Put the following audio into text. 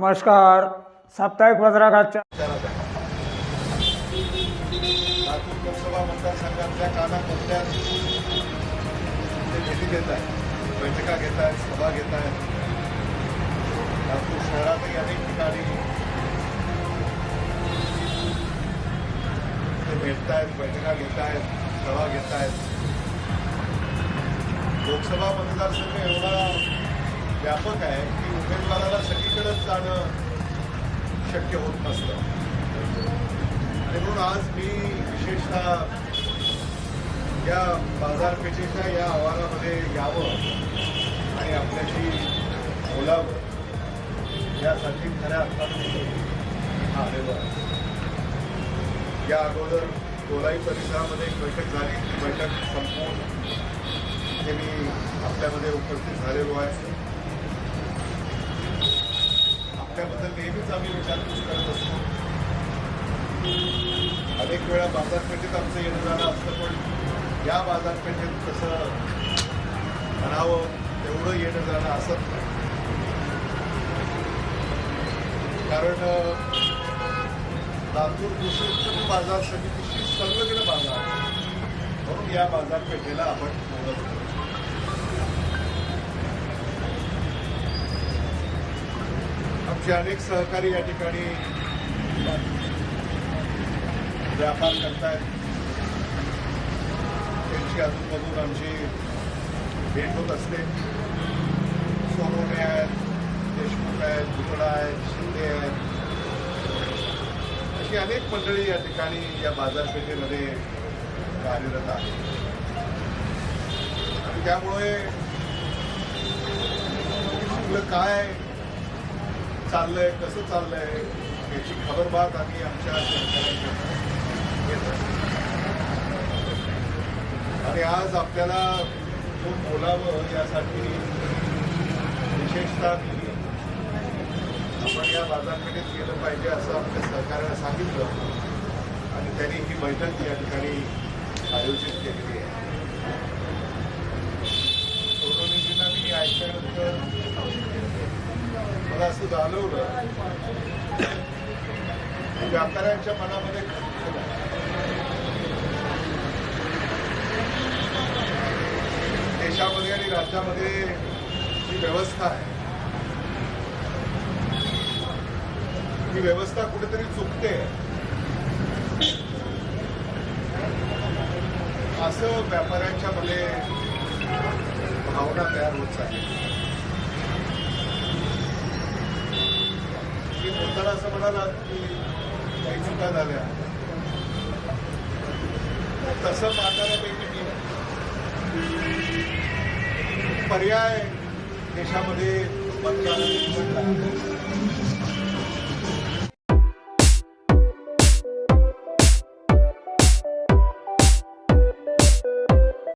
नमस्कार। साप्ताहिक आहेत बैठका सभा घेत आहेत लातूर शहरातही अनेक ठिकाणी बैठका घेत आहेत सभा घेत आहेत लोकसभा मतदारसंघ व्यापक आहे की उमेदवाराला सगळीकडेच जाणं शक्य होत नसतं. आणि म्हणून आज मी विशेषतः या बाजारपेठेच्या या आव्हानामध्ये यावं आणि आपल्याशी बोलावं. यासाठी खऱ्या अर्थाने आलेलो आहे. या अगोदर गोलाई परिसरामध्ये एक बैठक झाली. ती बैठक संपवून ते मी आपल्यामध्ये उपस्थित झालेलो आहे. आम्ही विचारपूस करत असतो. अनेक वेळा बाजारपेठेत आमचं येणं झालं असतं पण या बाजारपेठेत कसं म्हणावं तेवढं येणं जाणं असत नाही. कारण लातूर कृषी उत्पन्न बाजार समितीशी संलग्न बाजार म्हणून या बाजारपेठेला आपण बोलत आमचे अनेक सहकारी या ठिकाणी व्यापार करतायत. त्यांची अजूनमधून आमची भेट होत असते. सोनवणे आहेत देशमुख आहेत दुकडा आहेत शिंदे आहेत. अशी अनेक मंडळी या ठिकाणी या बाजारपेठेमध्ये कार्यरत आहेत. आणि त्यामुळे आपलं काय चाललंय कसं चाललंय याची खबरबात आम्ही आमच्या आणि आज आपल्याला खूप बोलावं यासाठी विशेषतः आपण या बाजारपेठेत गेलं पाहिजे असं आपल्या सरकारला सांगितलं. आणि त्यांनी ही बैठक या ठिकाणी आयोजित केलेली आहे सोनवणीजींना मी ऐकल्यानंतर मला असं जाणवलं व्यापाऱ्यांच्या मनामध्ये देशामध्ये आणि राज्यामध्ये जी व्यवस्था आहे ही व्यवस्था कुठेतरी चुकते. असं व्यापाऱ्यांच्या मध्ये भावना तयार होत आहे मी असं म्हणाला की काही चुका झाल्या. तसं पाहणाऱ्यापैकी मी पर्याय देशामध्ये मतदान